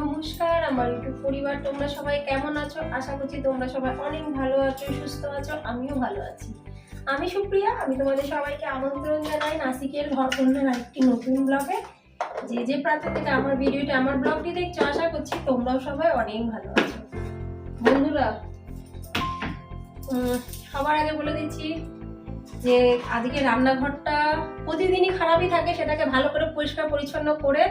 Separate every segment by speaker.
Speaker 1: নমস্কার, আমার ইউটিউব পরিবার, তোমরা সবাই কেমন আছো? আশা করছি তোমরা সবাই অনেক ভালো আছো, সুস্থ আছো, আমিও ভালো আছি। আমি সুপ্রিয়া, আমি তোমাদের সবাইকে আমন্ত্রণ জানাই নাসিকের ঘর কন্যার একটি নতুন ব্লগে যে যে প্রান্ত থেকে আমার ভিডিওটা, আমার ব্লগটি দেখছ, আশা করছি তোমরাও সবাই অনেক ভালো আছো। বন্ধুরা সবার আগে বলে দিচ্ছি যে আজকে রান্নাঘরটা প্রতিদিনই খারাপই থাকে, সেটাকে ভালো করে পরিষ্কার পরিচ্ছন্ন করে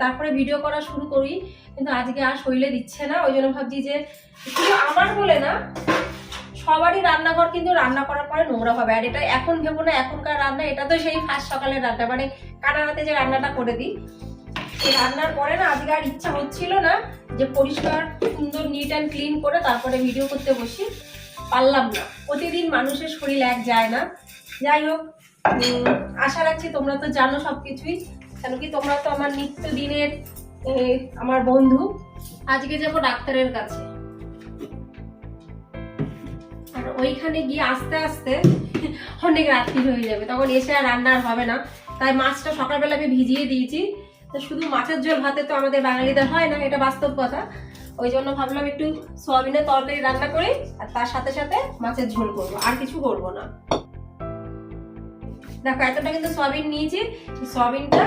Speaker 1: তারপরে ভিডিও করা শুরু করি। কিন্তু আজকে আর শরীরে দিচ্ছে না, ওই জন্য ভাবছি যে শুধু আমার বলে না, সবারই রান্নাঘর কিন্তু রান্না করার পরে নোংরা হবে। আর এটা এখন ভেবো না, এখনকার রান্না, এটা তো সেই ফার্স্ট সকালের রান্না মানে কাটা রাতে যে রান্নাটা করে দিই। সেই রান্নার পরে না, আজকে আর ইচ্ছা হচ্ছিল না যে পরিষ্কার, সুন্দর নিট অ্যান্ড ক্লিন করে তারপরে ভিডিও করতে বসি। পারলাম না। প্রতিদিন মানুষের শরীর এক যায় না। যাই হোক আশা রাখছি তোমরা তো জানো সব কিছুই কেন কি তোমরা তো আমার নিত্য দিনের আমার বন্ধু। আজকে যাব ডাক্তারের কাছে। আর ওইখানে গিয়ে আস্তে আস্তে অনেক রাত্রি হয়ে যাবে, তখন এসে আর রান্না আর হবে না। তাই মাছটা সকালবেলা আমি ভিজিয়ে দিয়েছি। তো শুধু মাছের ঝোল ভাতে তো আমাদের বাঙালিদের হয় না, এটা বাস্তব কথা। ওই জন্য ভাবলাম একটু সোয়াবিনের তরকারি রান্না করি, আর তার সাথে সাথে মাছের ঝোল করব, আর কিছু করব না। দেখো, এতটা কিন্তু সোয়াবিন নিয়েছি। সয়াবিনটা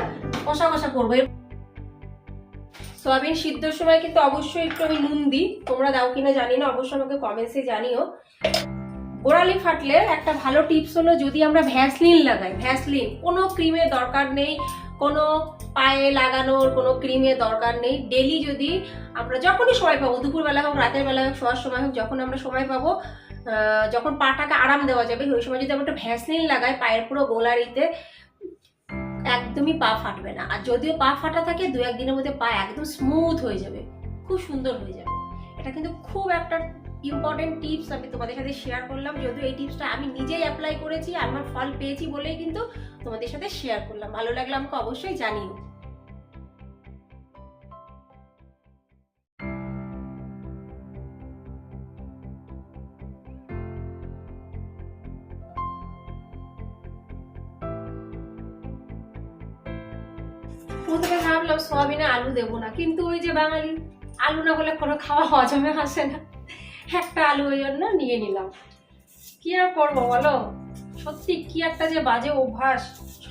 Speaker 1: কষা কষা করব। সয়াবিন সিদ্ধর সময় কিন্তু অবশ্যই একটু আমি নুন দিই। তোমরা দাও কিনা জানি না, অবশ্যই আমাকে কমেন্টসে জানিও। গোড়ালি ফাটলে একটা ভালো টিপস হলো, যদি আমরা ভ্যাসলিন লাগাই ভ্যাসলিন কোনো ক্রিমের দরকার নেই, কোনো পায়ে লাগানোর কোনো ক্রিমের দরকার নেই। ডেলি যদি আমরা যখনই সময় পাবো, দুপুরবেলা হোক, রাতের বেলা হোক, শোয়ার সময় হোক, যখন আমরা সময় পাবো যখন পাটাকে আরাম দেওয়া যাবে, ওই সময় যদি আমরা একটা ভ্যাসলিন লাগাই, পায়ের পুরো গোলারিতে একদমই পা ফাটবে না। আর যদিও পা ফাটা থাকে, দু একদিনের মধ্যে পা একদম স্মুথ হয়ে যাবে। খুব সুন্দর হয়ে যাবে। এটা কিন্তু খুব একটা ইম্পর্টেন্ট টিপস আমি তোমাদের সাথে শেয়ার করলাম। যদিও এই টিপসটা আমি নিজেই অ্যাপ্লাই করেছি, আর আমার ফল পেয়েছি বলেই কিন্তু তোমাদের সাথে শেয়ার করলাম। ভালো লাগলে আমাকে অবশ্যই জানিও। প্রথমে ভাবলাম সোয়াবিনে আলু দেবো না, কিন্তু ওই যে বাঙালি, আলু না হলে কোনো খাওয়া হজমে আসে না। একটা আলু ওই জন্য নিয়ে নিলাম। কি আর করব বলো? সত্যি কি একটা যে বাজে অভ্যাস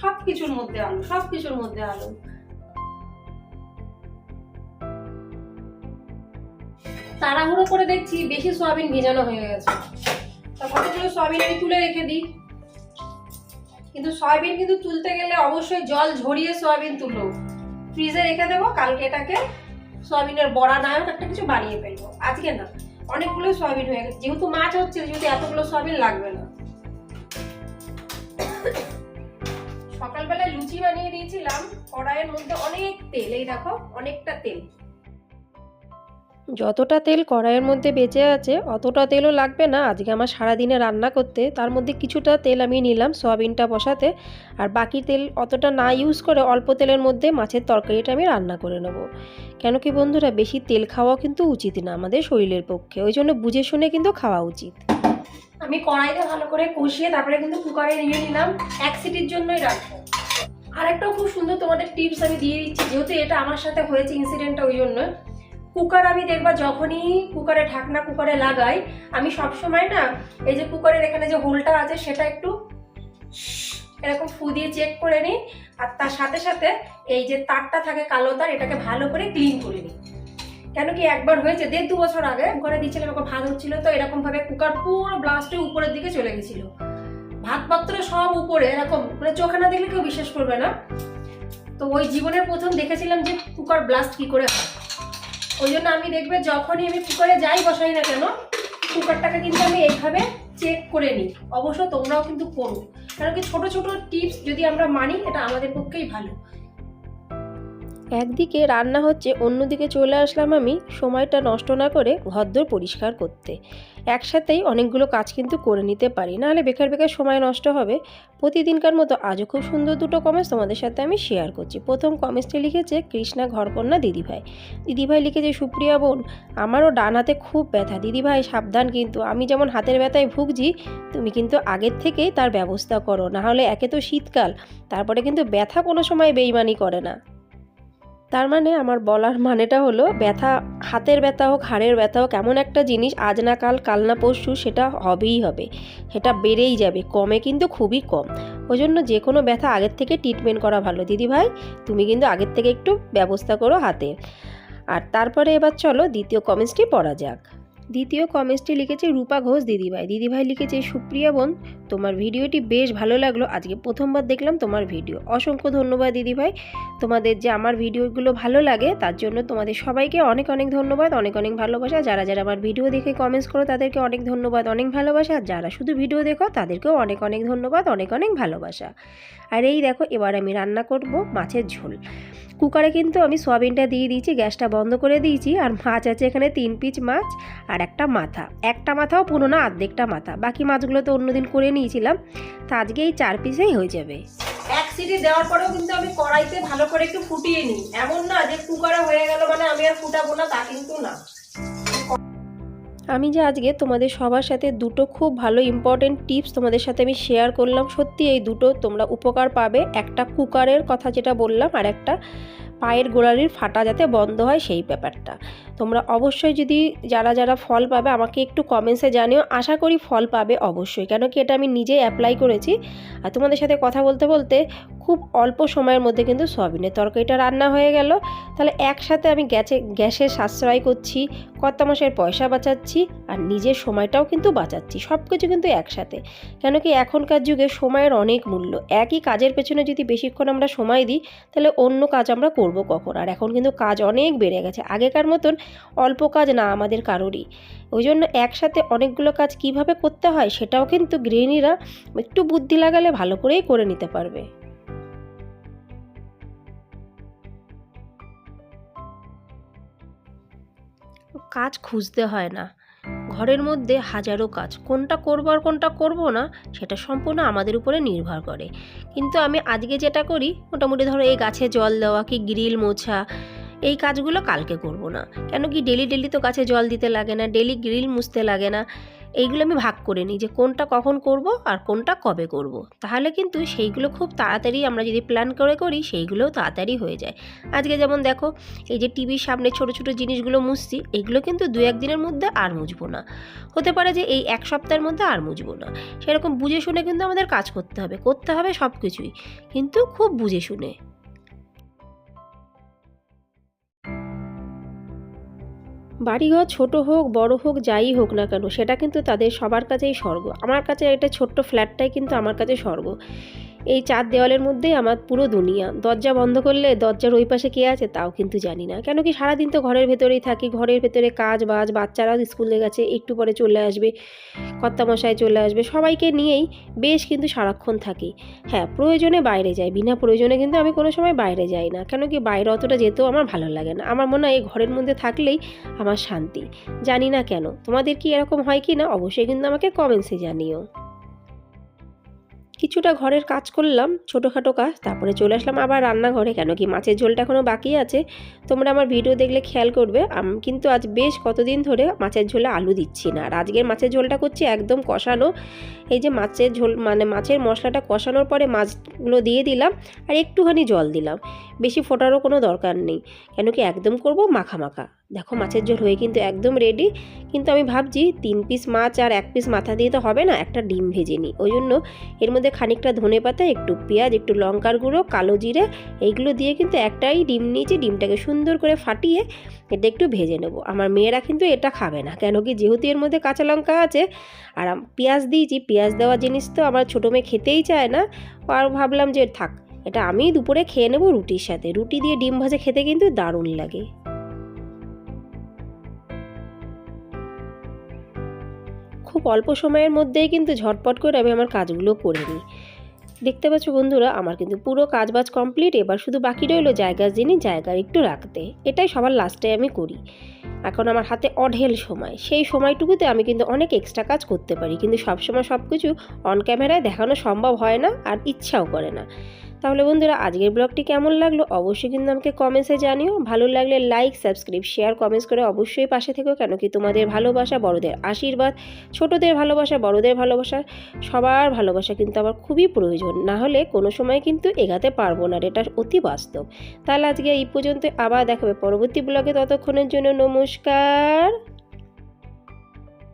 Speaker 1: সব কিছুর মধ্যে আলু সব কিছুর মধ্যে আলু। তাড়াহুড়ো করে দেখছি বেশি সোয়াবিন ভেজানো হয়ে গেছে। তা কতগুলো সয়াবিন আমি তুলে রেখে দিই? কিন্তু সয়াবিন কিন্তু তুলতে গেলে অবশ্যই জল ঝরিয়ে সয়াবিন তুলো ফ্রিজে রেখে দেবো, কালকে এটাকে সয়াবিনের বড়া নায়ক একটা কিছু বানিয়ে ফেলব। আজকে না, অনেকগুলো সয়াবিন হয়ে গেছে। যেহেতু মাছ হচ্ছে, যেহেতু এতগুলো সয়াবিন লাগবে না। সকালবেলায় লুচি বানিয়ে দিয়েছিলাম, কড়াইয়ের মধ্যে অনেক তেল, এই দেখো, অনেকটা তেল।
Speaker 2: যতটা তেল কড়াইয়ের মধ্যে বেঁচে আছে, অতটা তেলও লাগবে না। আজকে আমার সারাদিনে রান্না করতে, তার মধ্যে কিছুটা তেল আমি নিলাম সয়াবিনটা বসাতে। আর বাকি তেল অতটা না ইউজ করে অল্প তেলের মধ্যে মাছের তরকারিটা আমি রান্না করে নেব। কেন কি বন্ধুরা, বেশি তেল খাওয়া কিন্তু উচিত না আমাদের শরীরের পক্ষে। ওই জন্য বুঝে শুনে কিন্তু খাওয়া উচিত।
Speaker 1: আমি কড়াইতে ভালো করে কষিয়ে তারপরে কিন্তু কুকারে নিয়ে নিলাম। এক সিটির জন্যই রাখব। আরেকটাও খুব সুন্দর তোমাদের টিপস আমি দিয়ে দিচ্ছি। যেহেতু এটা আমার সাথে হয়েছে ইনসিডেন্টটা ওই জন্য কুকার আমি দেখবা যখনই কুকারে ঢাকনা কুকারে লাগাই, আমি সব সময় না এই যে কুকারের এখানে যে হোলটা আছে সেটা একটু এরকম ফু দিয়ে চেক করে নিই, আর তার সাথে সাথে এই যে তারটা থাকে কালো তার, এটাকে ভালো করে ক্লিন করে নিই। কেন কি একবার হয়েছে, দেড় দু বছর আগে ঘরে দিচ্ছিলাম এরকম ভাত হচ্ছিল তো এরকম ভাবে কুকার পুরো ব্লাস্টে উপরের দিকে চলে গেছিল। ভাত পাত্র সব উপরে, এরকম মানে চোখে না দেখলে কেউ বিশ্বাস করবে না। তো ওই জীবনের প্রথম দেখেছিলাম যে কুকার ব্লাস্ট কি করে হয়। ওই জন্য আমি দেখবে যখনই আমি কুকারে যাই বসাই না কেন, কুকারটাকে কিন্তু আমি এইভাবে চেক করে নিই। অবশ্য তোমরাও কিন্তু করো। কারণ কি ছোটো ছোটো টিপস যদি আমরা মানি, এটা আমাদের পক্ষেই ভালো।
Speaker 2: একদিকে রান্না হচ্ছে, অন্যদিকে চলে আসলাম আমি সময়টা নষ্ট না করে ঘরদোর পরিষ্কার করতে। একসাথেই অনেকগুলো কাজ কিন্তু করে নিতে পারি, নাহলে বেকার বেকার সময় নষ্ট হবে। প্রতিদিনকার মতো আজও খুব সুন্দর দুটো কমেন্টস তোমাদের সাথে আমি শেয়ার করছি। প্রথম কমেন্টসটি লিখেছে, কৃষ্ণা ঘরকন্যা দিদিভাই। দিদিভাই লিখেছে, সুপ্রিয়া বোন, আমারও ডান হাতে খুব ব্যথা। দিদিভাই, সাবধান কিন্তু। আমি যেমন হাতের ব্যথায় ভুগছি, তুমি কিন্তু আগের থেকেই তার ব্যবস্থা করো। নাহলে একে তো শীতকাল, তারপরে কিন্তু ব্যথা কোনো সময় বেইমানি করে না। তার মানে আমার বলার মানেটা হলো, ব্যথা, হাতের ব্যথা হোক, হাড়ের ব্যথা হোক, এমন একটা জিনিস আজ না কাল কাল না পরশু, সেটা হবেই হবে। সেটা বেড়েই যাবে, কমে কিন্তু খুবই কম। ওই জন্য যে কোনো ব্যথা আগের থেকে ট্রিটমেন্ট করা ভালো। দিদি ভাই, তুমি কিন্তু আগের থেকে একটু ব্যবস্থা করো হাতে। আর তারপরে এবার চলো, দ্বিতীয় কমেন্টসটি পড়া যাক। দ্বিতীয় কমেন্টসটি লিখেছে রূপা ঘোষ দিদিভাই দিদিভাই লিখেছে, সুপ্রিয়া বোন তোমার ভিডিওটি বেশ ভালো লাগল। আজকে প্রথমবার দেখলাম তোমার ভিডিও। অসংখ্য ধন্যবাদ দিদিভাই। তোমাদের যে আমার ভিডিওগুলো ভালো লাগে, তার জন্য তোমাদের সবাইকে অনেক অনেক ধন্যবাদ, অনেক অনেক ভালোবাসা। যারা যারা আমার ভিডিও দেখে কমেন্টস করো, তাদেরকে অনেক ধন্যবাদ, অনেক ভালোবাসা। আর যারা শুধু ভিডিও দেখো, তাদেরকেও অনেক অনেক ধন্যবাদ, অনেক অনেক ভালোবাসা। আর এই দেখো, এবার আমি রান্না করব মাছের ঝোল। কুকারে কিন্তু আমি সোয়াবিনটা দিয়ে দিয়েছি, গ্যাসটা বন্ধ করে দিয়েছি। আর মাছ আছে এখানে তিন পিচ মাছ আর একটা মাথা। একটা মাথাও পুরো না অর্ধেকটা মাথা। বাকি মাছগুলো তো অন্যদিন করে নিয়েছিলাম তা আজকে এই চার পিসেই হয়ে যাবে।
Speaker 1: এক সিটি দেওয়ার পরেও কিন্তু আমি কড়াইতে ভালো করে একটু ফুটিয়ে নিই। এমন না যে কুকারে হয়ে গেল মানে আমি আর ফুটাবো না তা কিন্তু না।
Speaker 2: আমি যে আজকে তোমাদের সবার সাথে দুটো খুব ভালো ইম্পর্টেন্ট টিপস তোমাদের সাথে আমি শেয়ার করলাম সত্যি এই দুটো তোমরা উপকার পাবে। একটা কুকারের কথা যেটা বললাম আর একটা পায়ের গোড়ালির ফাটা যাতে বন্ধ হয় সেই ব্যাপারটা। তোমরা অবশ্যই যদি যারা যারা ফল পাবে আমাকে একটু কমেন্টসে জানিও। আশা করি ফল পাবে অবশ্যই। কেন কি এটা আমি নিজেই অ্যাপ্লাই করেছি। আর তোমাদের সাথে কথা বলতে বলতে খুব অল্প সময়ের মধ্যে কিন্তু সয়াবিনের তরকারিটা রান্না হয়ে গেল। তাহলে একসাথে আমি গ্যাসে গ্যাসের সাশ্রয় করছি কত মাসের পয়সা বাঁচাচ্ছি আর নিজের সময়টাও কিন্তু বাঁচাচ্ছি সব কিছু কিন্তু একসাথে। কেন কি এখনকার যুগে সময়ের অনেক মূল্য, একই কাজের পেছনে যদি বেশিক্ষণ আমরা সময় দিই, তাহলে অন্য কাজ আমরা করব কখন? আর এখন কিন্তু কাজ অনেক বেড়ে গেছে, আগেকার মতন অল্প কাজ না আমাদের কারোরই। ওই জন্য একসাথে অনেকগুলো কাজ কীভাবে করতে হয় সেটাও কিন্তু গৃহিণীরা একটু বুদ্ধি লাগালে ভালো করেই করে নিতে পারবে। কাজ খুঁজতে হয় না। ঘরের মধ্যে হাজারো কাজ, কোনটা করব আর কোনটা করব না, সেটা সম্পূর্ণ আমাদের উপরে নির্ভর করে। কিন্তু আমি আজকে যেটা করি, মোটামুটি ধরো এই গাছে জল দেওয়া কি গ্রিল মোছা, এই কাজগুলো কালকে করব না। কেন কি ডেলি ডেলি তো গাছে জল দিতে লাগে না ডেলি গ্রিল মুছতে লাগে না। এইগুলো আমি ভাগ করে নিই যে কোনটা কখন করব আর কোনটা কবে করব। তাহলে কিন্তু সেইগুলো খুব তাড়াতাড়ি আমরা যদি প্ল্যান করে করি, সেইগুলোও তাড়াতাড়ি হয়ে যায়। আজকে যেমন দেখো, এই যে টিভির সামনে ছোট ছোট জিনিসগুলো মুছছি, এগুলো কিন্তু দু একদিনের মধ্যে আর মুছবো না। হতে পারে যে এই এক সপ্তাহের মধ্যে আর মুছবো না। সেরকম বুঝে শুনে কিন্তু আমাদের কাজ করতে হবে করতে হবে সব কিছুই কিন্তু খুব বুঝে শুনে। বাড়িঘর ছোট হোক, বড় হোক, যাই হোক না কেন, সেটা কিন্তু তাদের সবার কাছেই স্বর্গ। আমার কাছে এটা ছোট্ট ফ্ল্যাটটাই কিন্তু আমার কাছে স্বর্গ। এই চার দেওয়ালের মধ্যেই আমার পুরো দুনিয়া। দরজা বন্ধ করলে দরজার ওই পাশে কে আছে তাও কিন্তু জানি না। কেন কি সারাদিন তো ঘরের ভেতরেই থাকি, ঘরের ভেতরে কাজ বাজ, বাচ্চারাও স্কুলে গেছে, একটু পরে চলে আসবে, কর্তামশাই চলে আসবে, সবাইকে নিয়েই বেশ কিন্তু সারাক্ষণ থাকি। হ্যাঁ প্রয়োজনে বাইরে যাই, বিনা প্রয়োজনে কিন্তু আমি কোনো সময় বাইরে যাই না। কেন কি বাইরে অতটা যেতেও আমার ভালো লাগে না। আমার মনে হয় এই ঘরের মধ্যে থাকলেই আমার শান্তি। জানি না কেন। তোমাদের কি এরকম হয় কি না অবশ্যই কিন্তু আমাকে কমেন্টসে জানিও। কিছুটা ঘরের কাজ করলাম, ছোটোখাটো কাজ, তারপরে চলে আসলাম আবার রান্নাঘরে। কেন কি মাছের ঝোলটা এখনও বাকি আছে। তোমরা আমার ভিডিও দেখলে খেয়াল করবে, আমি কিন্তু আজ বেশ কতদিন ধরে মাছের ঝোলে আলু দিচ্ছি না। আর আজকের মাছের ঝোলটা করছি একদম কষানো। এই যে মাছের ঝোল মানে মাছের মশলাটা কষানোর পরে মাছগুলো দিয়ে দিলাম আর একটুখানি জল দিলাম। বেশি ফোটারও কোনো দরকার নেই। কেন কি একদম করব মাখা মাখা। দেখো মাছের ঝোল হয়ে কিন্তু একদম রেডি কিন্তু আমি ভাবছি তিন পিস মাছ আর এক পিস মাথা দিয়ে তো হবে না, একটা ডিম ভেজে নিই। ওই জন্য এর মধ্যে খানিকটা ধনে পাতা, একটু পেঁয়াজ, একটু লঙ্কার গুঁড়ো, কালো জিরে, এইগুলো দিয়ে কিন্তু একটাই ডিম নিয়েছি, ডিমটাকে সুন্দর করে ফাটিয়ে এটা একটু ভেজে নেব। আমার মেয়েরা কিন্তু এটা খাবে না, কেন কি যেহেতু এর মধ্যে কাঁচা লঙ্কা আছে, আর পেঁয়াজ দিয়েছি, পেঁয়াজ দেওয়া জিনিস তো আমার ছোটো মেয়ে খেতেই চায় না। আর ভাবলাম যে থাক, এটা আমি দুপুরে খেয়ে নেব রুটির সাথে। রুটি দিয়ে ডিম ভাজা খেতে কিন্তু দারুণ লাগে। খুব অল্প সময়ের মধ্যেই কিন্তু ঝটপট করে আমি আমার কাজগুলো করে নিই। দেখতে পাচ্ছ বন্ধুরা, আমার কিন্তু পুরো কাজবাজ কমপ্লিট, এবার শুধু বাকি রইল জায়গার জিনিস জায়গার একটু রাখতে। এটাই সবার লাস্টে আমি করি। এখন আমার হাতে অঢেল সময়। সেই সময়টুকুতে আমি কিন্তু অনেক এক্সট্রা কাজ করতে পারি। কিন্তু সবসময় সব কিছু অন ক্যামেরায় দেখানো সম্ভব হয় না আর ইচ্ছাও করে না। তাহলে বন্ধুরা আজকের ব্লগটি কেমন লাগল অবশ্যই কিন্তু আমাকে কমেন্টসে জানিও। ভালো লাগলে লাইক সাবস্ক্রাইব শেয়ার কমেন্টস করে অবশ্যই পাশে থেকো কেন কি তোমাদের ভালোবাসা বড়দের আশীর্বাদ, ছোটদের ভালোবাসা, বড়দের ভালোবাসা, সবার ভালোবাসা কিন্তু আমার খুবই প্রয়োজন। না হলে কোনো সময় কিন্তু এগাতে পারব না এটা অতি বাস্তব। তাহলে আজকে এই পর্যন্ত আবার দেখাবে পরবর্তী ব্লগে। ততক্ষণের জন্য নমস্কার।